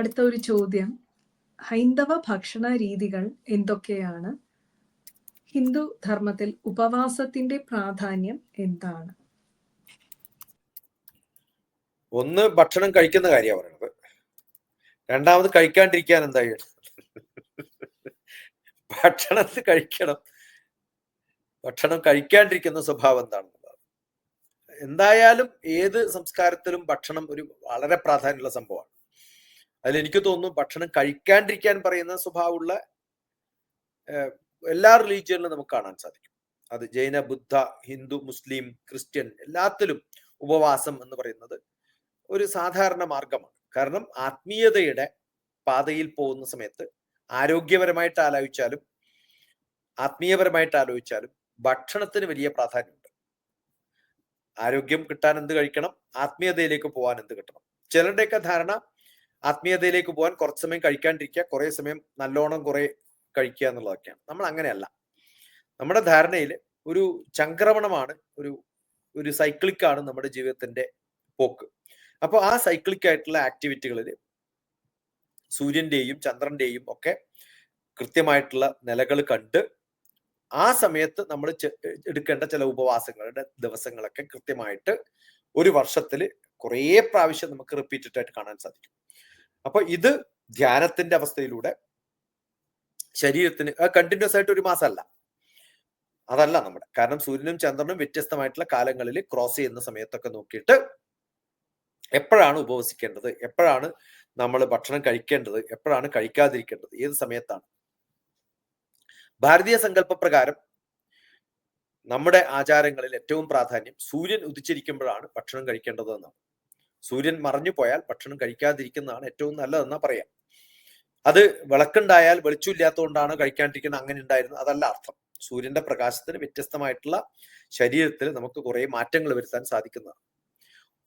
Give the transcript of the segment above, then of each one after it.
അടുത്ത ഒരു ചോദ്യം. ഹൈന്ദവ ഭക്ഷണ രീതികൾ എന്തൊക്കെയാണ്? ഹിന്ദു ധർമ്മത്തിൽ ഉപവാസത്തിന്റെ പ്രാധാന്യം എന്താണ്? ഒന്ന് ഭക്ഷണം കഴിക്കുന്ന കാര്യമാണ് പറയുന്നത്. രണ്ടാമത് കഴിക്കാണ്ടിരിക്കാൻ എന്താ ഭക്ഷണത്തിൽ കഴിക്കണം. ഭക്ഷണം കഴിക്കാണ്ടിരിക്കുന്ന സ്വഭാവം എന്താണെന്നുള്ളത് എന്തായാലും ഏത് സംസ്കാരത്തിലും ഭക്ഷണം ഒരു വളരെ പ്രാധാന്യമുള്ള സംഭവമാണ്. അതിൽ എനിക്ക് തോന്നുന്നു ഭക്ഷണം കഴിക്കാണ്ടിരിക്കാൻ പറയുന്ന സ്വഭാവമുള്ള എല്ലാ റിലീജിയനിലും നമുക്ക് കാണാൻ സാധിക്കും. അത് ജൈന ബുദ്ധ ഹിന്ദു മുസ്ലിം ക്രിസ്ത്യൻ എല്ലാത്തിലും ഉപവാസം എന്ന് പറയുന്നത് ഒരു സാധാരണ മാർഗമാണ്. കാരണം ആത്മീയതയുടെ പാതയിൽ പോകുന്ന സമയത്ത് ആരോഗ്യപരമായിട്ട് ആലോചിച്ചാലും ആത്മീയപരമായിട്ട് ആലോചിച്ചാലും ഭക്ഷണത്തിന് വലിയ പ്രാധാന്യമുണ്ട്. ആരോഗ്യം കിട്ടാൻ എന്ത് കഴിക്കണം? ആത്മീയതയിലേക്ക് പോകാൻ എന്ത് കിട്ടണം? ചിലരുടെയൊക്കെ ധാരണ ആത്മീയതയിലേക്ക് പോകാൻ കുറച്ച് സമയം കഴിക്കാണ്ടിരിക്കുക കുറെ സമയം നല്ലോണം കുറെ കഴിക്കുക എന്നുള്ളതൊക്കെയാണ്. നമ്മൾ അങ്ങനെയല്ല. നമ്മുടെ ധാരണയിൽ ഒരു ചംക്രമണമാണ് ഒരു ഒരു സൈക്ലിക്കാണ് നമ്മുടെ ജീവിതത്തിന്റെ പോക്ക്. അപ്പോൾ ആ സൈക്ലിക് ആയിട്ടുള്ള ആക്ടിവിറ്റികളിൽ സൂര്യന്റെയും ചന്ദ്രന്റെയും ഒക്കെ കൃത്യമായിട്ടുള്ള നിലകൾ കണ്ട് ആ സമയത്ത് നമ്മൾ എടുക്കേണ്ട ചില ഉപവാസങ്ങളുടെ ദിവസങ്ങളൊക്കെ കൃത്യമായിട്ട് ഒരു വർഷത്തിൽ കുറേ പ്രാവശ്യം നമുക്ക് റിപ്പീറ്റഡ് ആയിട്ട് കാണാൻ സാധിക്കും. അപ്പൊ ഇത് ധ്യാനത്തിന്റെ അവസ്ഥയിലൂടെ ശരീരത്തിന് കണ്ടിന്യൂസ് ആയിട്ട് ഒരു മാസമല്ല. അതല്ല നമ്മുടെ. കാരണം സൂര്യനും ചന്ദ്രനും വ്യത്യസ്തമായിട്ടുള്ള കാലങ്ങളിൽ ക്രോസ് ചെയ്യുന്ന സമയത്തൊക്കെ നോക്കിയിട്ട് എപ്പോഴാണ് ഉപവസിക്കേണ്ടത്? എപ്പോഴാണ് നമ്മൾ ഭക്ഷണം കഴിക്കേണ്ടത്? എപ്പോഴാണ് കഴിക്കാതിരിക്കേണ്ടത്? ഏത് സമയത്താണ്? ഭാരതീയ സങ്കല്പ പ്രകാരം നമ്മുടെ ആചാരങ്ങളിൽ ഏറ്റവും പ്രാധാന്യം സൂര്യൻ ഉദിച്ചിരിക്കുമ്പോഴാണ് ഭക്ഷണം കഴിക്കേണ്ടത് എന്നാണ്. സൂര്യൻ മറഞ്ഞു പോയാൽ ഭക്ഷണം കഴിക്കാതിരിക്കുന്നതാണ് ഏറ്റവും നല്ലതെന്നാ പറയാം. അത് വിളക്കുണ്ടായാൽ വെളിച്ചമില്ലാത്തതുകൊണ്ടാണ് കഴിക്കാണ്ടിരിക്കുന്നത്. അങ്ങനെ ഉണ്ടായിരുന്നത് അതല്ല അർത്ഥം. സൂര്യന്റെ പ്രകാശത്തിന് വ്യത്യസ്തമായിട്ടുള്ള ശരീരത്തിൽ നമുക്ക് കുറെ മാറ്റങ്ങൾ വരുത്താൻ സാധിക്കുന്നതാണ്.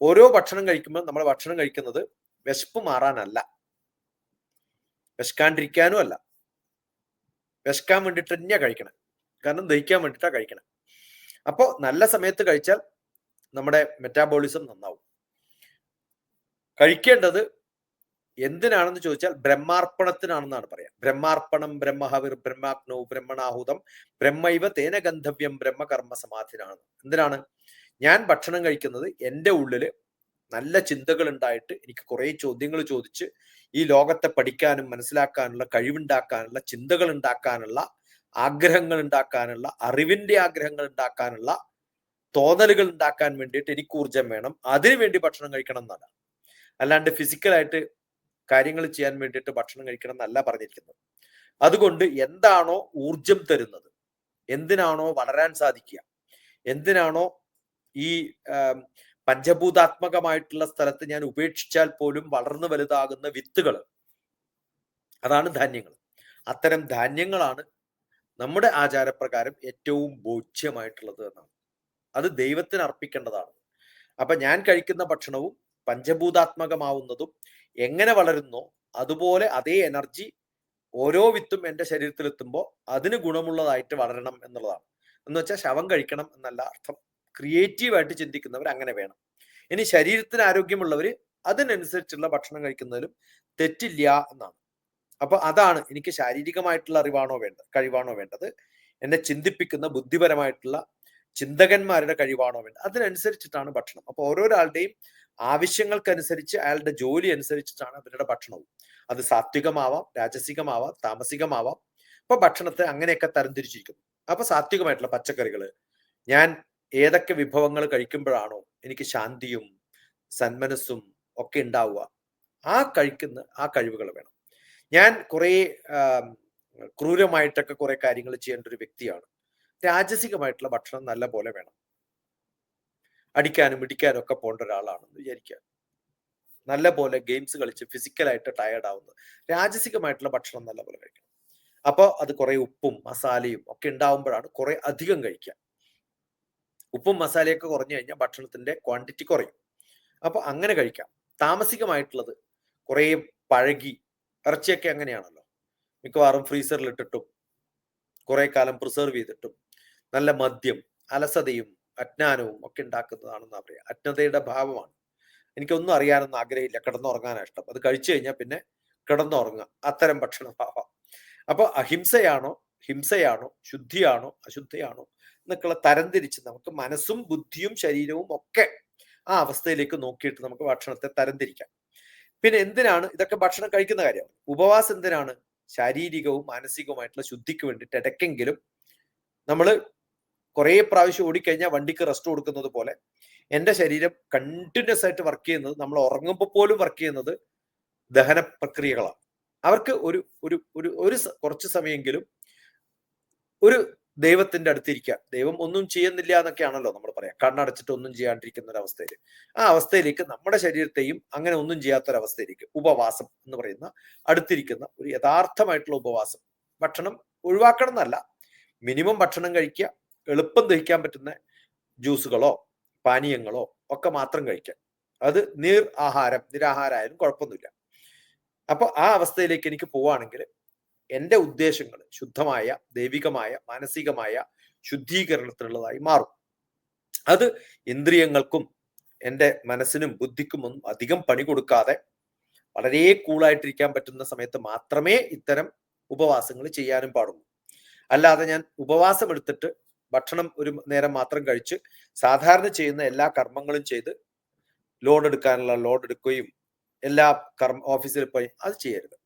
ഓരോ ഭക്ഷണം കഴിക്കുമ്പോൾ നമ്മൾ ഭക്ഷണം കഴിക്കുന്നത് വിശപ്പ് മാറാനല്ല. വിശക്കാണ്ടിരിക്കാനും അല്ല. വിശക്കാൻ വേണ്ടിയിട്ട് തന്നെയാ കഴിക്കണം. കാരണം ദഹിക്കാൻ വേണ്ടിട്ടാ കഴിക്കണം. അപ്പോൾ നല്ല സമയത്ത് കഴിച്ചാൽ നമ്മുടെ മെറ്റാബോളിസം നന്നാവും. കഴിക്കേണ്ടത് എന്തിനാണെന്ന് ചോദിച്ചാൽ ബ്രഹ്മാർപ്പണത്തിനാണെന്നാണ് പറയാം. ബ്രഹ്മാർപ്പണം ബ്രഹ്മഹവിർ ബ്രഹ്മാഗ്നോ ബ്രഹ്മണാഹുതം ബ്രഹ്മൈവ തേന ഗന്ധവ്യം ബ്രഹ്മകർമ്മ സമാധിനാണ്. എന്തിനാണ്? ഞാൻ ഭക്ഷണം കഴിക്കുന്നത് എന്റെ ഉള്ളിൽ നല്ല ചിന്തകൾ ഉണ്ടായിട്ട് എനിക്ക് കുറെ ചോദ്യങ്ങൾ ചോദിച്ച് ഈ ലോകത്തെ പഠിക്കാനും മനസ്സിലാക്കാനുള്ള കഴിവുണ്ടാക്കാനുള്ള ചിന്തകൾ ഉണ്ടാക്കാനുള്ള ആഗ്രഹങ്ങൾ ഉണ്ടാക്കാനുള്ള അറിവിന്റെ ആഗ്രഹങ്ങൾ ഉണ്ടാക്കാനുള്ള തോന്നലുകൾ ഉണ്ടാക്കാൻ വേണ്ടിയിട്ട് എനിക്ക് ഊർജം വേണം. അതിനു വേണ്ടി ഭക്ഷണം കഴിക്കണം എന്നാണ്. അല്ലാണ്ട് ഫിസിക്കലായിട്ട് കാര്യങ്ങൾ ചെയ്യാൻ വേണ്ടിയിട്ട് ഭക്ഷണം കഴിക്കണം എന്നല്ല പറഞ്ഞിരിക്കുന്നത്. അതുകൊണ്ട് എന്താണോ ഊർജം തരുന്നത്? എന്തിനാണോ വളരാൻ സാധിക്കുക? എന്തിനാണോ ഈ പഞ്ചഭൂതാത്മകമായിട്ടുള്ള സ്ഥലത്ത് ഞാൻ ഉപേക്ഷിച്ചാൽ പോലും വളർന്നു വലുതാകുന്ന വിത്തുകൾ അതാണ് ധാന്യങ്ങൾ അത്തരം ധാന്യങ്ങളാണ് നമ്മുടെ ആചാരപ്രകാരം ഏറ്റവും ബോധ്യമായിട്ടുള്ളത് എന്നാണ്. അത് ദൈവത്തിന് അർപ്പിക്കേണ്ടതാണ്. അപ്പൊ ഞാൻ കഴിക്കുന്ന ഭക്ഷണവും പഞ്ചഭൂതാത്മകമാവുന്നതും എങ്ങനെ വളരുന്നോ അതുപോലെ അതേ എനർജി ഓരോ വിത്തും എന്റെ ശരീരത്തിൽ എത്തുമ്പോൾ അതിന് ഗുണമുള്ളതായിട്ട് വളരണം എന്നുള്ളതാണ്. എന്ന് വെച്ചാൽ ശവം കഴിക്കണം എന്നല്ല അർത്ഥം. ക്രിയേറ്റീവായിട്ട് ചിന്തിക്കുന്നവർ അങ്ങനെ വേണം. ഇനി ശരീരത്തിന് ആരോഗ്യമുള്ളവർ അതിനനുസരിച്ചുള്ള ഭക്ഷണം കഴിക്കുന്നതിലും തെറ്റില്ല എന്നാണ്. അപ്പൊ അതാണ് എനിക്ക് ശാരീരികമായിട്ടുള്ള അറിവാണോ വേണ്ടത് കഴിവാണോ വേണ്ടത്? എന്നെ ചിന്തിപ്പിക്കുന്ന ബുദ്ധിപരമായിട്ടുള്ള ചിന്തകന്മാരുടെ കഴിവാണോ വേണ്ടത്? അതിനനുസരിച്ചിട്ടാണ് ഭക്ഷണം. അപ്പൊ ഓരോരാളുടെയും ആവശ്യങ്ങൾക്കനുസരിച്ച് അയാളുടെ ജോലി അനുസരിച്ചിട്ടാണ് അവരുടെ ഭക്ഷണവും. അത് സാത്വികമാവാം രാജസികമാവാം താമസികമാവാം. ഇപ്പൊ ഭക്ഷണത്തെ അങ്ങനെയൊക്കെ തരംതിരിച്ചിരിക്കുന്നു. അപ്പൊ സാത്വികമായിട്ടുള്ള പച്ചക്കറികൾ ഞാൻ ഏതൊക്കെ വിഭവങ്ങൾ കഴിക്കുമ്പോഴാണോ എനിക്ക് ശാന്തിയും സന്മനസ്സും ഒക്കെ ഉണ്ടാവുക ആ കഴിക്കുന്ന ആ കഴിവുകൾ വേണം. ഞാൻ കുറേ ക്രൂരമായിട്ടൊക്കെ കുറെ കാര്യങ്ങൾ ചെയ്യേണ്ട ഒരു വ്യക്തിയാണ്. രാജസികമായിട്ടുള്ള ഭക്ഷണം നല്ല പോലെ വേണം. അടിക്കാനും ഇടിക്കാനും ഒക്കെ പോകേണ്ട ഒരാളാണെന്ന് വിചാരിക്കുക. നല്ല പോലെ ഗെയിംസ് കളിച്ച് ഫിസിക്കലായിട്ട് ടയേർഡ് ആവുന്നത് രാജസികമായിട്ടുള്ള ഭക്ഷണം നല്ല പോലെ കഴിക്കണം. അപ്പോൾ അത് കുറേ ഉപ്പും മസാലയും ഒക്കെ ഉണ്ടാവുമ്പോഴാണ് കുറേ അധികം കഴിക്കുക. ഉപ്പും മസാലയൊക്കെ കുറഞ്ഞു കഴിഞ്ഞാൽ ഭക്ഷണത്തിന്റെ ക്വാണ്ടിറ്റി കുറയും. അപ്പോൾ അങ്ങനെ കഴിക്കാം. താമസികമായിട്ടുള്ളത് കുറേ പഴകി ഇറച്ചിയൊക്കെ അങ്ങനെയാണല്ലോ. മിക്കവാറും ഫ്രീസറിൽ ഇട്ടിട്ടും കുറേ കാലം പ്രിസർവ് ചെയ്തിട്ടും നല്ല മദ്യം അലസതയും അജ്ഞാനവും ഒക്കെ ഉണ്ടാക്കുന്നതാണെന്ന് പറയാം അജ്ഞതയുടെ ഭാവമാണ്. എനിക്കൊന്നും അറിയാനൊന്നും ആഗ്രഹമില്ല. കിടന്നുറങ്ങാനാണ് ഇഷ്ടം. അത് കഴിച്ചു കഴിഞ്ഞാൽ പിന്നെ കിടന്നുറങ്ങുക. അത്തരം ഭക്ഷണ ഭാവം അപ്പൊ അഹിംസയാണോ ഹിംസയാണോ ശുദ്ധിയാണോ അശുദ്ധിയാണോ എന്നൊക്കെയുള്ള തരംതിരിച്ച് നമുക്ക് മനസ്സും ബുദ്ധിയും ശരീരവും ഒക്കെ ആ അവസ്ഥയിലേക്ക് നോക്കിയിട്ട് നമുക്ക് ഭക്ഷണത്തെ തരംതിരിക്കാം പിന്നെ എന്തിനാണ് ഇതൊക്കെ ഭക്ഷണം കഴിക്കുന്ന കാര്യമാണ് ഉപവാസം എന്തിനാണ്? ശാരീരികവും മാനസികവുമായിട്ടുള്ള ശുദ്ധിക്ക് വേണ്ടിയിട്ട് ഇടയ്ക്കെങ്കിലും നമ്മൾ കുറേ പ്രാവശ്യം ഓടിക്കഴിഞ്ഞാൽ വണ്ടിക്ക് റെസ്റ്റ് കൊടുക്കുന്നത് പോലെ എന്റെ ശരീരം കണ്ടിന്യൂസ് ആയിട്ട് വർക്ക് ചെയ്യുന്നത് നമ്മൾ ഉറങ്ങുമ്പോൾ പോലും വർക്ക് ചെയ്യുന്നത് ദഹന പ്രക്രിയകളാണ്. അവർക്ക് ഒരു ഒരു ഒരു ഒരു കുറച്ച് സമയമെങ്കിലും ഒരു ദൈവത്തിന്റെ അടുത്തിരിക്കുക ദൈവം ഒന്നും ചെയ്യുന്നില്ല എന്നൊക്കെയാണല്ലോ നമ്മൾ പറയാം. കണ്ണടച്ചിട്ട് ഒന്നും ചെയ്യാണ്ടിരിക്കുന്ന ഒരു അവസ്ഥയിൽ ആ അവസ്ഥയിലേക്ക് നമ്മുടെ ശരീരത്തെയും അങ്ങനെ ഒന്നും ചെയ്യാത്തൊരവസ്ഥയിലേക്ക് ഉപവാസം എന്ന് പറയുന്ന അടുത്തിരിക്കുന്ന ഒരു യഥാർത്ഥമായിട്ടുള്ള ഉപവാസം ഭക്ഷണം ഒഴിവാക്കണം എന്നല്ല മിനിമം ഭക്ഷണം കഴിക്കുക എളുപ്പം ദഹിക്കാൻ പറ്റുന്ന ജ്യൂസുകളോ പാനീയങ്ങളോ ഒക്കെ മാത്രം കഴിക്കാം. അത് നീർ ആഹാരം നിരാഹാരമായാലും കുഴപ്പമൊന്നുമില്ല. അപ്പൊ ആ അവസ്ഥയിലേക്ക് എനിക്ക് പോവുകയാണെങ്കിൽ എന്റെ ഉദ്ദേശങ്ങൾ ശുദ്ധമായ ദൈവികമായ മാനസികമായ ശുദ്ധീകരണത്തിനുള്ളതായി മാറും. അത് ഇന്ദ്രിയങ്ങൾക്കും എന്റെ മനസ്സിനും ബുദ്ധിക്കും ഒന്നും അധികം പണി കൊടുക്കാതെ വളരെ കൂളായിട്ടിരിക്കാൻ പറ്റുന്ന സമയത്ത് മാത്രമേ ഇത്തരം ഉപവാസങ്ങൾ ചെയ്യാനും പാടുള്ളൂ. അല്ലാതെ ഞാൻ ഉപവാസം എടുത്തിട്ട് ഭക്ഷണം ഒരു നേരം മാത്രം കഴിച്ച് സാധാരണ ചെയ്യുന്ന എല്ലാ കർമ്മങ്ങളും ചെയ്ത് ലോൺ എടുക്കാനുള്ള ലോൺ എടുക്കുകയും എല്ലാ കർമ്മ ഓഫീസിൽ പോയി അത് ചെയ്യരുത്.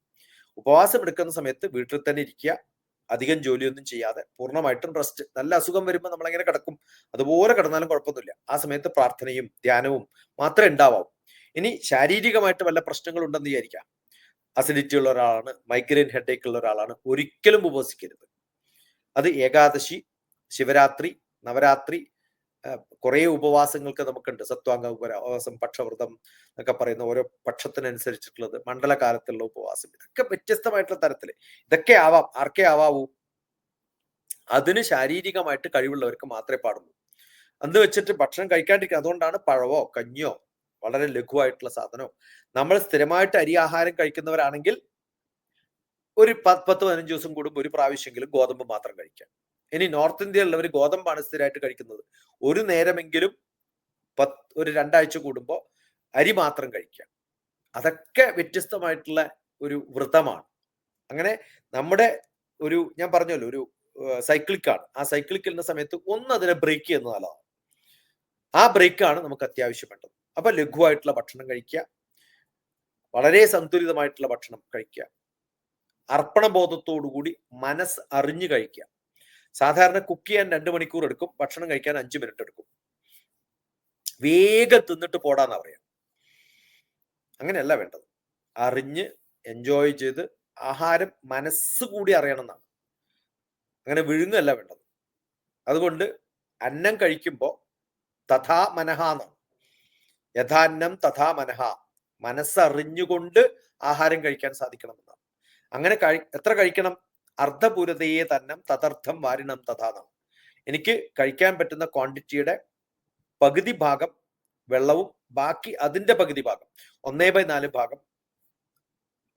ഉപവാസം എടുക്കുന്ന സമയത്ത് വീട്ടിൽ തന്നെ ഇരിക്കുക അധികം ജോലിയൊന്നും ചെയ്യാതെ പൂർണമായിട്ടും റെസ്റ്റ് നല്ല അസുഖം വരുമ്പോൾ നമ്മളെങ്ങനെ കിടക്കും? അതുപോലെ കിടന്നാലും കുഴപ്പമൊന്നുമില്ല. ആ സമയത്ത് പ്രാർത്ഥനയും ധ്യാനവും മാത്രമേ ഉണ്ടാവാവൂ. ഇനി ശാരീരികമായിട്ട് വല്ല പ്രശ്നങ്ങൾ ഉണ്ടെന്ന് വിചാരിക്കാം. അസിഡിറ്റി ഉള്ള ഒരാളാണ് മൈഗ്രെയിൻ ഹെഡേക്ക് ഉള്ള ഒരാളാണ് ഒരിക്കലും ഉപവസിക്കരുത് അത് ഏകാദശി ശിവരാത്രി നവരാത്രി കുറേ ഉപവാസങ്ങൾക്ക് നമുക്കുണ്ട്. സത്വാംഗ ഉപവാസം പക്ഷവ്രതം എന്നൊക്കെ പറയുന്ന ഓരോ പക്ഷത്തിനനുസരിച്ചിട്ടുള്ളത് മണ്ഡലകാലത്തുള്ള ഉപവാസം. ഇതൊക്കെ വ്യത്യസ്തമായിട്ടുള്ള തരത്തിൽ. ഇതൊക്കെ ആവാം ആർക്കേ ആവാവൂ? അതിന് ശാരീരികമായിട്ട് കഴിവുള്ളവർക്ക് മാത്രമേ പാടുള്ളൂ. അന്ന് വെച്ചിട്ട് ഭക്ഷണം കഴിക്കാണ്ടിരിക്കുക അതുകൊണ്ടാണ് പഴവോ കഞ്ഞിയോ വളരെ ലഘുവായിട്ടുള്ള സാധനമോ. നമ്മൾ സ്ഥിരമായിട്ട് അരി ആഹാരം കഴിക്കുന്നവരാണെങ്കിൽ ഒരു പത്ത് പത്ത് പതിനഞ്ച് ദിവസം കൂടുമ്പോൾ ഒരു പ്രാവശ്യമെങ്കിലും ഗോതമ്പ് മാത്രം കഴിക്കാം. ഇനി നോർത്ത് ഇന്ത്യയിലുള്ളവർ ഗോതമ്പാണ് സ്ഥിരമായിട്ട് കഴിക്കുന്നത്. ഒരു നേരമെങ്കിലും പത്ത് ഒരു രണ്ടാഴ്ച കൂടുമ്പോൾ അരി മാത്രം കഴിക്കാം അതൊക്കെ വ്യത്യസ്തമായിട്ടുള്ള ഒരു വ്രതമാണ്. അങ്ങനെ നമ്മുടെ ഒരു ഞാൻ പറഞ്ഞല്ലോ ഒരു സൈക്ലിക്കാണ് ആ സൈക്ലിക്കലിന്റെ സമയത്ത് ഒന്ന് അതിനെ ബ്രേക്ക് ചെയ്യുന്നത് നല്ലതാണ്. ആ ബ്രേക്കാണ് നമുക്ക് അത്യാവശ്യം വേണ്ടത് അപ്പൊ ലഘുവായിട്ടുള്ള ഭക്ഷണം കഴിക്കുക. വളരെ സന്തുലിതമായിട്ടുള്ള ഭക്ഷണം കഴിക്കുക. അർപ്പണബോധത്തോടുകൂടി മനസ്സ് അറിഞ്ഞു കഴിക്കുക. സാധാരണ കുക്ക് ചെയ്യാൻ രണ്ട് മണിക്കൂർ എടുക്കും ഭക്ഷണം കഴിക്കാൻ അഞ്ച് മിനിറ്റ് എടുക്കും. വേഗം തിന്നിട്ട് പോടാന്നാ പറയാം. അങ്ങനെയല്ല വേണ്ടത്. അറിഞ്ഞ് എൻജോയ് ചെയ്ത് ആഹാരം മനസ്സ് കൂടി അറിയണം എന്നാണ് അങ്ങനെ വിഴുങ്ങല്ല വേണ്ടത്. അതുകൊണ്ട് അന്നം കഴിക്കുമ്പോൾ തഥാ മനഹ എന്നാണ്. യഥാന്നം തഥാ മനഹ. മനസ്സറിഞ്ഞുകൊണ്ട് ആഹാരം കഴിക്കാൻ സാധിക്കണം എന്നാണ് അങ്ങനെ കഴി എത്ര കഴിക്കണം? അർദ്ധപൂരതയെ തന്നെ തദർത്ഥം വാരിണം തഥാതം. എനിക്ക് കഴിക്കാൻ പറ്റുന്ന ക്വാണ്ടിറ്റിയുടെ പകുതി ഭാഗം വെള്ളവും ബാക്കി അതിന്റെ പകുതി ഭാഗം ഒന്നേ ബൈ നാല് ഭാഗം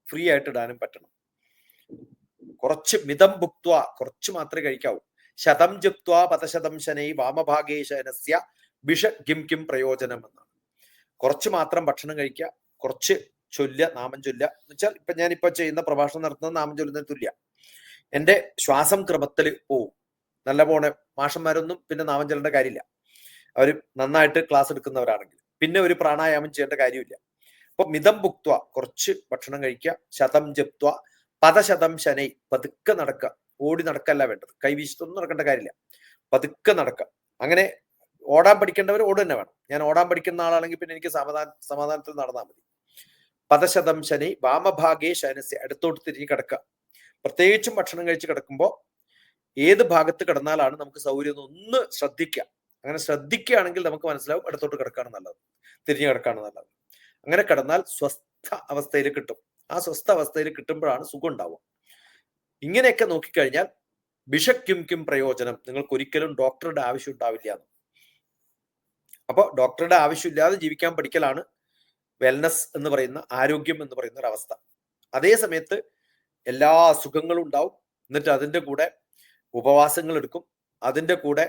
ഫ്രീ ആയിട്ട് ഇടാനും പറ്റണം. കുറച്ച് മിതം ഭുക്വ കുറച്ച് മാത്രമേ കഴിക്കാവൂ. ശതം ജുക്വ പതശതം ശനൈ വാമഭാഗേ ശനസ്യ ബിഷ കിം കിം പ്രയോജനം എന്നാണ്. കുറച്ച് മാത്രം ഭക്ഷണം കഴിക്കുക കുറച്ച് ചൊല്ല നാമം ചൊല്ല എന്ന് വെച്ചാൽ ഇപ്പൊ ഞാൻ ഇപ്പൊ ചെയ്യുന്ന പ്രഭാഷണം നടത്തുന്നത് നാമം ചൊല്ലുന്നതിന് തുല്യ. എന്റെ ശ്വാസം ക്രമത്തിൽ പോവും. നല്ല പോണെ മാഷന്മാരൊന്നും പിന്നെ നാമം ചെല്ലേണ്ട കാര്യമില്ല. അവർ നന്നായിട്ട് ക്ലാസ് എടുക്കുന്നവരാണെങ്കിൽ. പിന്നെ ഒരു പ്രാണായാമം ചെയ്യേണ്ട കാര്യമില്ല. അപ്പൊ മിതം ഭുക്വ കുറച്ച് ഭക്ഷണം കഴിക്കുക ശതം ജപ്ത്വ പദശതം ശനൈ പതുക്കെ നടക്കുക. ഓടി നടക്കല്ല വേണ്ടത്. കൈവീശത്തൊന്നും നടക്കേണ്ട കാര്യമില്ല. പതുക്കെ നടക്കുക. അങ്ങനെ ഓടാൻ പഠിക്കേണ്ടവർ ഓട് തന്നെ വേണം. ഞാൻ ഓടാൻ പഠിക്കുന്ന ആളാണെങ്കിൽ പിന്നെ എനിക്ക് സമാധാന സമാധാനത്തിൽ നടന്നാൽ മതി. പദശതം ശനി വാമഭാഗേ ശനസ്യ അടുത്തോട്ട് തിരിഞ്ഞ് കിടക്കുക. പ്രത്യേകിച്ചും ഭക്ഷണം കഴിച്ച് കിടക്കുമ്പോൾ ഏത് ഭാഗത്ത് കിടന്നാലാണ് നമുക്ക് സൗകര്യം ഒന്ന് ശ്രദ്ധിക്കുക അങ്ങനെ ശ്രദ്ധിക്കുകയാണെങ്കിൽ നമുക്ക് മനസ്സിലാവും ഇടത്തോട്ട് കിടക്കാണ് നല്ലത് തിരിഞ്ഞു കിടക്കാണ് നല്ലത്. അങ്ങനെ കിടന്നാൽ സ്വസ്ഥ അവസ്ഥയിൽ കിട്ടും. ആ സ്വസ്ഥ അവസ്ഥയിൽ കിട്ടുമ്പോഴാണ് സുഖം ഉണ്ടാവുക. ഇങ്ങനെയൊക്കെ നോക്കിക്കഴിഞ്ഞാൽ ബിഷക്കും കിം പ്രയോജനം. നിങ്ങൾക്ക് ഒരിക്കലും ഡോക്ടറുടെ ആവശ്യം ഉണ്ടാവില്ല എന്ന്. അപ്പോൾ ഡോക്ടറുടെ ആവശ്യമില്ലാതെ ജീവിക്കാൻ പഠിക്കലാണ് വെൽനസ് എന്ന് പറയുന്ന ആരോഗ്യം എന്ന് പറയുന്ന ഒരു അവസ്ഥ. അതേ സമയത്ത് എല്ലാ അസുഖങ്ങളും ഉണ്ടാവും. എന്നിട്ട് അതിന്റെ കൂടെ ഉപവാസങ്ങൾ എടുക്കും. അതിന്റെ കൂടെ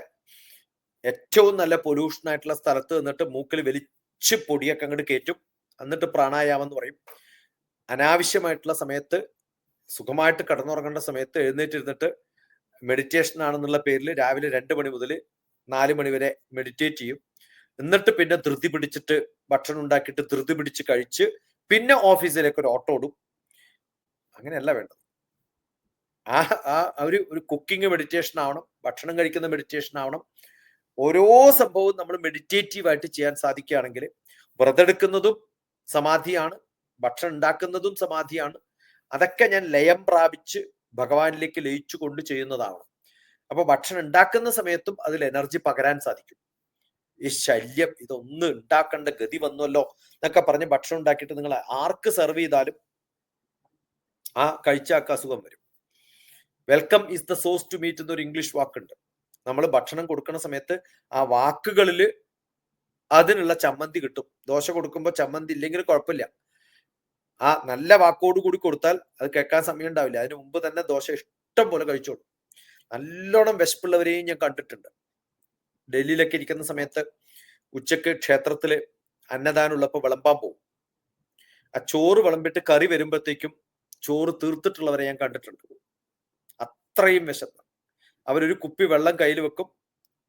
ഏറ്റവും നല്ല പൊല്യൂഷൻ ആയിട്ടുള്ള സ്ഥലത്ത് നിന്നിട്ട് മൂക്കിൽ വലിച്ച് പൊടിയൊക്കെ അങ്ങോട്ട് കയറ്റും. എന്നിട്ട് പ്രാണായാമം എന്ന് പറയും. അനാവശ്യമായിട്ടുള്ള സമയത്ത് സുഖമായിട്ട് കടന്നുറങ്ങേണ്ട സമയത്ത് എഴുന്നേറ്റിരുന്നിട്ട് മെഡിറ്റേഷൻ ആണെന്നുള്ള പേരിൽ രാവിലെ രണ്ട് മണി മുതൽ നാല് മണി വരെ മെഡിറ്റേറ്റ് ചെയ്യും. എന്നിട്ട് പിന്നെ ധൃതി പിടിച്ചിട്ട് ഭക്ഷണം ഉണ്ടാക്കിയിട്ട് ധൃതി പിടിച്ച് കഴിച്ച് പിന്നെ ഓഫീസിലേക്ക് ഒരു ഓട്ടോ ഓടും അങ്ങനെയല്ല വേണ്ടത്. ആ ആ ഒരു ഒരു കുക്കിംഗ് മെഡിറ്റേഷൻ ആവണം ഭക്ഷണം കഴിക്കുന്ന മെഡിറ്റേഷൻ ആവണം. ഓരോ സംഭവവും നമ്മൾ മെഡിറ്റേറ്റീവായിട്ട് ചെയ്യാൻ സാധിക്കുകയാണെങ്കിൽ വ്രതെടുക്കുന്നതും സമാധിയാണ് ഭക്ഷണം ഉണ്ടാക്കുന്നതും സമാധിയാണ്. അതൊക്കെ ഞാൻ ലയം പ്രാപിച്ച് ഭഗവാനിലേക്ക് ലയിച്ചു കൊണ്ട് ചെയ്യുന്നതാണ് അപ്പൊ ഭക്ഷണം ഉണ്ടാക്കുന്ന സമയത്തും അതിൽ എനർജി പകരാൻ സാധിക്കും. ഈ ശല്യം ഇതൊന്നും ഉണ്ടാക്കേണ്ട ഗതി വന്നല്ലോ എന്നൊക്കെ പറഞ്ഞ് ഭക്ഷണം ഉണ്ടാക്കിയിട്ട് നിങ്ങൾ ആർക്ക് സെർവ് ചെയ്താലും ആ കഴിച്ച ആൾക്ക് അസുഖം വരും. Welcome is the sauce to meat എന്നൊരു ഇംഗ്ലീഷ് വാക്കുണ്ട്. നമ്മൾ ഭക്ഷണം കൊടുക്കുന്ന സമയത്ത് ആ വാക്കുകളിൽ അതിനുള്ള ചമ്മന്തി കിട്ടും. ദോശ കൊടുക്കുമ്പോൾ ചമ്മന്തി ഇല്ലെങ്കിൽ കുഴപ്പമില്ല. ആ നല്ല വാക്കോട് കൂടി കൊടുത്താൽ അത് കേൾക്കാൻ സമയം ഉണ്ടാവില്ല. അതിന് മുമ്പ് തന്നെ ദോശ ഇഷ്ടം പോലെ കഴിച്ചോളും. നല്ലോണം വിശപ്പുള്ളവരെയും ഞാൻ കണ്ടിട്ടുണ്ട്. ഡൽഹിയിലൊക്കെ ഇരിക്കുന്ന സമയത്ത് ഉച്ചയ്ക്ക് ക്ഷേത്രത്തിൽ അന്നദാനം ഉള്ളപ്പോൾ വിളമ്പാൻ പോകും ആ ചോറ് വിളമ്പിട്ട് കറി വരുമ്പോഴത്തേക്കും ചോറ് തീർത്തിട്ടുള്ളവരെ ഞാൻ കണ്ടിട്ടുണ്ട്. അത്രയും വിശന്ന് അവരൊരു കുപ്പി വെള്ളം കയ്യിൽ വെക്കും.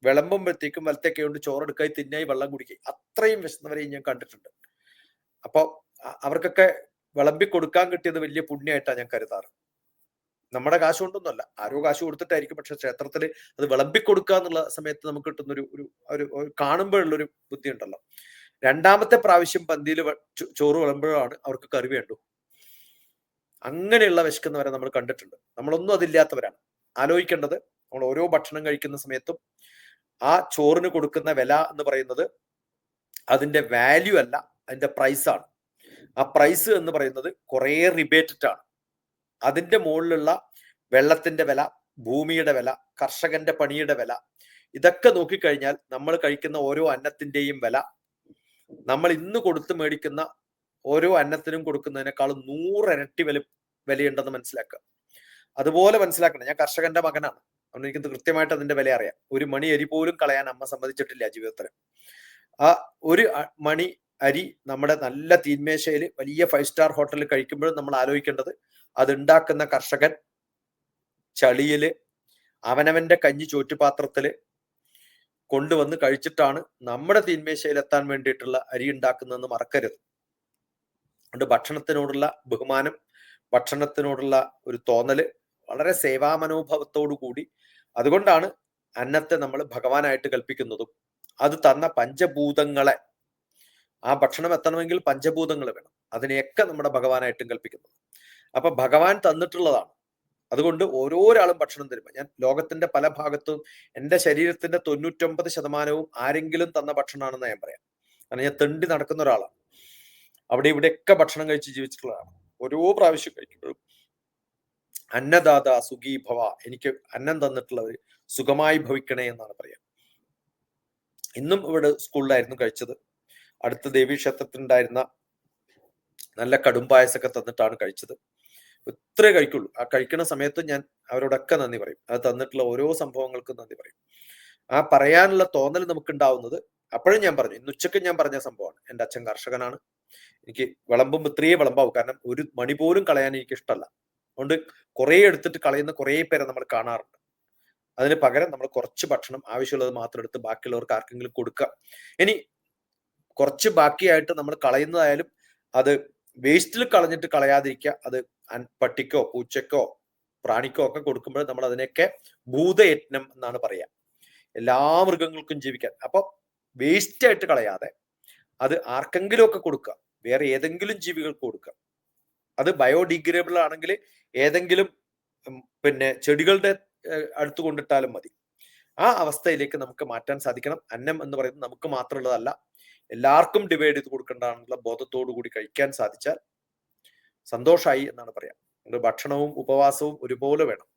വിളമ്പുമ്പോഴത്തേക്കും വലത്തേക്ക് കൊണ്ട് ചോറെടുക്കായി തിന്നായി വെള്ളം കുടിക്കുക അത്രയും വിശന്നവരെയും ഞാൻ കണ്ടിട്ടുണ്ട്. അപ്പോൾ അവർക്കൊക്കെ വിളമ്പി കൊടുക്കാൻ കിട്ടിയത് വലിയ പുണ്യമായിട്ടാണ് ഞാൻ കരുതാറ്. നമ്മുടെ കാശ് കൊണ്ടൊന്നുമല്ല ആരോ കാശ് കൊടുത്തിട്ടായിരിക്കും. പക്ഷെ ക്ഷേത്രത്തിൽ അത് വിളമ്പി കൊടുക്കുക എന്നുള്ള സമയത്ത് നമുക്ക് കിട്ടുന്ന ഒരു ഒരു ഒരു കാണുമ്പോഴുള്ളൊരു ബുദ്ധി ഉണ്ടല്ലോ രണ്ടാമത്തെ പ്രാവശ്യം പന്തിയിൽ ചോറ് വിളമ്പുമ്പോഴാണ് അവർക്ക് കറി വേണ്ടു. അങ്ങനെയുള്ള വിശക്കുന്നവരെ നമ്മൾ കണ്ടിട്ടുണ്ട്. നമ്മളൊന്നും അതില്ലാത്തവരാണ്. ആലോചിക്കേണ്ടത് നമ്മൾ ഓരോ ഭക്ഷണം കഴിക്കുന്ന സമയത്തും ആ ചോറിന് കൊടുക്കുന്ന വില എന്ന് പറയുന്നത് അതിന്റെ വാല്യൂ അല്ല അതിന്റെ പ്രൈസാണ് ആ പ്രൈസ് എന്ന് പറയുന്നത് കുറേ റിബേറ്റഡ് ആണ്. അതിന്റെ മുകളിലുള്ള വെള്ളത്തിന്റെ വില ഭൂമിയുടെ വില കർഷകന്റെ പണിയുടെ വില ഇതൊക്കെ നോക്കിക്കഴിഞ്ഞാൽ നമ്മൾ കഴിക്കുന്ന ഓരോ അന്നത്തിന്റെയും വില നമ്മൾ ഇന്ന് കൊടുത്ത് മേടിക്കുന്ന ഓരോ അന്നത്തിനും കൊടുക്കുന്നതിനേക്കാളും നൂറിരട്ടി വില വിലയുണ്ടെന്ന് മനസ്സിലാക്കുക. അതുപോലെ മനസ്സിലാക്കണം. ഞാൻ കർഷകന്റെ മകനാണ്. അതുകൊണ്ട് എനിക്ക് കൃത്യമായിട്ട് അതിന്റെ വില അറിയാം. ഒരു മണി അരി പോലും കളയാൻ അമ്മ സമ്മതിച്ചിട്ടില്ല ജീവിതത്തിൽ ആ ഒരു മണി അരി നമ്മുടെ നല്ല തീന്മേശയിൽ വലിയ ഫൈവ് സ്റ്റാർ ഹോട്ടലിൽ കഴിക്കുമ്പോഴും നമ്മൾ ആലോചിക്കേണ്ടത് അത് ഉണ്ടാക്കുന്ന കർഷകൻ ചളിയിൽ അവനവന്റെ കഞ്ഞി ചോറ്റുപാത്രത്തിൽ കൊണ്ടുവന്ന് കഴിച്ചിട്ടാണ് നമ്മുടെ തീന്മേശയിൽ എത്താൻ വേണ്ടിയിട്ടുള്ള അരി ഉണ്ടാക്കുന്നതെന്ന് മറക്കരുത്. അതുകൊണ്ട് ഭക്ഷണത്തിനോടുള്ള ബഹുമാനം ഭക്ഷണത്തിനോടുള്ള ഒരു തോന്നൽ വളരെ സേവാമനോഭാവത്തോടു കൂടി അതുകൊണ്ടാണ് അന്നത്തെ നമ്മൾ ഭഗവാനായിട്ട് കൽപ്പിക്കുന്നതും. അത് തന്ന പഞ്ചഭൂതങ്ങളെ ആ ഭക്ഷണം എത്തണമെങ്കിൽ പഞ്ചഭൂതങ്ങൾ വേണം. അതിനെയൊക്കെ നമ്മുടെ ഭഗവാനായിട്ടും കൽപ്പിക്കുന്നത് അപ്പൊ ഭഗവാൻ തന്നിട്ടുള്ളതാണ്. അതുകൊണ്ട് ഓരോരാളും ഭക്ഷണം തരുമ്പോൾ ഞാൻ ലോകത്തിന്റെ പല ഭാഗത്തും എന്റെ ശരീരത്തിന്റെ തൊണ്ണൂറ്റൊമ്പത് ശതമാനവും ആരെങ്കിലും തന്ന ഭക്ഷണമാണെന്ന് ഞാൻ പറയാം. കാരണം ഞാൻ തെണ്ടി നടക്കുന്ന ഒരാളാണ്. അവിടെ ഇവിടെയൊക്കെ ഭക്ഷണം കഴിച്ച് ജീവിച്ചിട്ടുള്ളതാണ്. ഓരോ പ്രാവശ്യം കഴിക്കുമ്പോഴും അന്നദാത സുഖീ ഭവ എനിക്ക് അന്നം തന്നിട്ടുള്ളവർ സുഖമായി ഭവിക്കണേ എന്നാണ് പറയാം. ഇന്നും ഇവിടെ സ്കൂളിലായിരുന്നു കഴിച്ചത്. അടുത്ത ദേവീക്ഷേത്രത്തിലുണ്ടായിരുന്ന നല്ല കടും പായസമൊക്കെ തന്നിട്ടാണ് കഴിച്ചത്. ഇത്രേ കഴിക്കുള്ളൂ. ആ കഴിക്കുന്ന സമയത്ത് ഞാൻ അവരോടൊക്കെ നന്ദി പറയും. അത് തന്നിട്ടുള്ള ഓരോ സംഭവങ്ങൾക്കും നന്ദി പറയും. ആ പറയാനുള്ള തോന്നൽ നമുക്ക് ഉണ്ടാവുന്നത് അപ്പോഴും ഞാൻ പറഞ്ഞു. ഇന്ന് ഉച്ചയ്ക്ക് ഞാൻ പറഞ്ഞ സംഭവമാണ്. എന്റെ അച്ഛൻ കർഷകനാണ്. എനിക്ക് വിളമ്പുമ്പോൾ ഇത്രയേ വിളമ്പാവും. കാരണം ഒരു മണി പോലും കളയാൻ എനിക്ക് ഇഷ്ടമല്ല. അതുകൊണ്ട് കുറേ എടുത്തിട്ട് കളയുന്ന കുറേ പേരെ നമ്മൾ കാണാറുണ്ട്. അതിന് പകരം നമ്മൾ കുറച്ച് ഭക്ഷണം ആവശ്യമുള്ളത് മാത്രം എടുത്ത് ബാക്കിയുള്ളവർക്ക് ആർക്കെങ്കിലും കൊടുക്കുക. ഇനി കുറച്ച് ബാക്കിയായിട്ട് നമ്മൾ കളയുന്നതായാലും അത് വേസ്റ്റിൽ കളഞ്ഞിട്ട് കളയാതിരിക്കുക. അത് പട്ടിക്കോ പൂച്ചക്കോ പ്രാണിക്കോ ഒക്കെ കൊടുക്കുമ്പോൾ നമ്മൾ അതിനെയൊക്കെ ഭൂതയജ്ഞം എന്നാണ് പറയാ എല്ലാ മൃഗങ്ങൾക്കും ജീവിക്കാൻ. അപ്പൊ വേസ്റ്റ് ആയിട്ട് കളയാതെ അത് ആർക്കെങ്കിലും ഒക്കെ കൊടുക്കുക വേറെ ഏതെങ്കിലും ജീവികൾക്ക് കൊടുക്കാം. അത് ബയോഡിഗ്രേബിൾ ആണെങ്കിൽ ഏതെങ്കിലും പിന്നെ ചെടികളുടെ അടുത്ത് കൊണ്ടിട്ടാലും മതി. ആ അവസ്ഥയിലേക്ക് നമുക്ക് മാറ്റാൻ സാധിക്കണം. അന്നം എന്ന് പറയുന്നത് നമുക്ക് മാത്രമുള്ളതല്ല എല്ലാവർക്കും ഡിവൈഡ് ചെയ്ത് കൊടുക്കേണ്ടതാണെന്നുള്ള ബോധത്തോടു കൂടി കഴിക്കാൻ സാധിച്ചാൽ സന്തോഷമായി എന്നാണ് പറയാം. ഭക്ഷണവും ഉപവാസവും ഒരുപോലെ വേണം.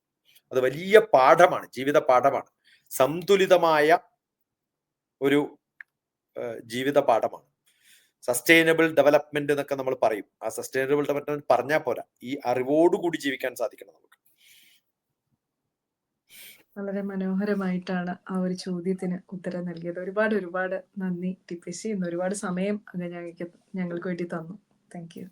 അത് വലിയ പാഠമാണ് ജീവിത പാഠമാണ്. സന്തുലിതമായ ഒരു ജീവിത പാഠമാണ്. സസ്റ്റൈനബിൾ ഡെവലപ്മെന്റ് എന്നൊക്കെ നമ്മൾ പറയും. ആ സസ്റ്റൈനബിൾ ഡെവലപ്മെന്റ് പറഞ്ഞാൽ പോരാ. ഈ അറിവോടുകൂടി ജീവിക്കാൻ സാധിക്കണം നമുക്ക്. വളരെ മനോഹരമായിട്ടാണ് ആ ഒരു ചോദ്യത്തിന് ഉത്തരം നൽകിയത്. ഒരുപാട് ഒരുപാട് നന്ദി. ടിപ്പേശി ഇന്ന് ഒരുപാട് സമയം ഞങ്ങൾക്ക് ഞങ്ങൾക്ക് വേണ്ടി തന്നു. Thank you